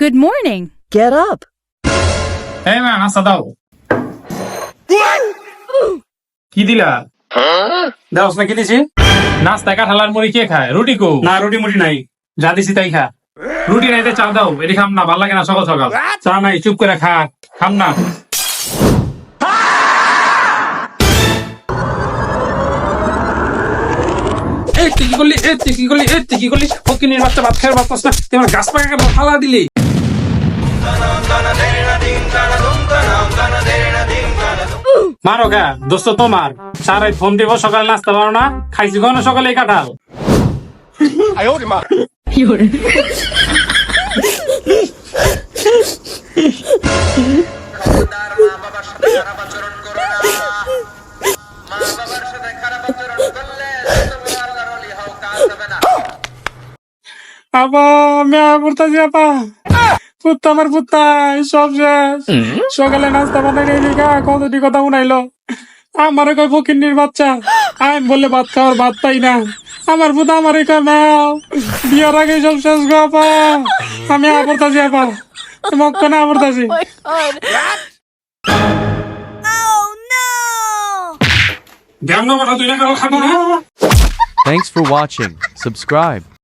Good morning. Get up. এই মা নাস্তা দাও। কি দিলা? দাও না কি দিছি? নাস্তা কাঁঠালার মুড়ি কে খায়? রুটি কো? না রুটি মুটি নাই। যা দিছি তাই খা। রুটি নাইতে চা দাও এটি খাম না ভালো লাগে না সকাল সকাল। চা নাই চুপ করে খা খাম না। এই তুই কি করলি? এই তুই কি করলি? এই তুই কি করলি? ফকিনির বাচ্চা ভাত খাওয়ার বাচ্চা না। তুই গাছ পাকা ফালা দিলি। মারো গা দোস্ত তোমার। সারাই ফোন দিব সকালে নাস্তা পারো না খাইছি কোনো সকালে কাঠাল। মা। বাবার সাথে খারাপ আচরণ আপা আমি পড়তাছি আপা পুত্তা আমার পুত্তা সব শেষ। সকালে নাস্তা বানাই নেই লিখা কতটি কথা উনাইলো। আমার কয় ফকিন্নির বাচ্চা। আমি বললে ভাত খাওয়ার ভাত পাই না। আমার পুতা আমার কয় নাও বিয়ার আগে সব শেষ গো আপা। আমি আপড়তাছি আপা মক্কা না আপড়তাছি Thanks for watching. Subscribe.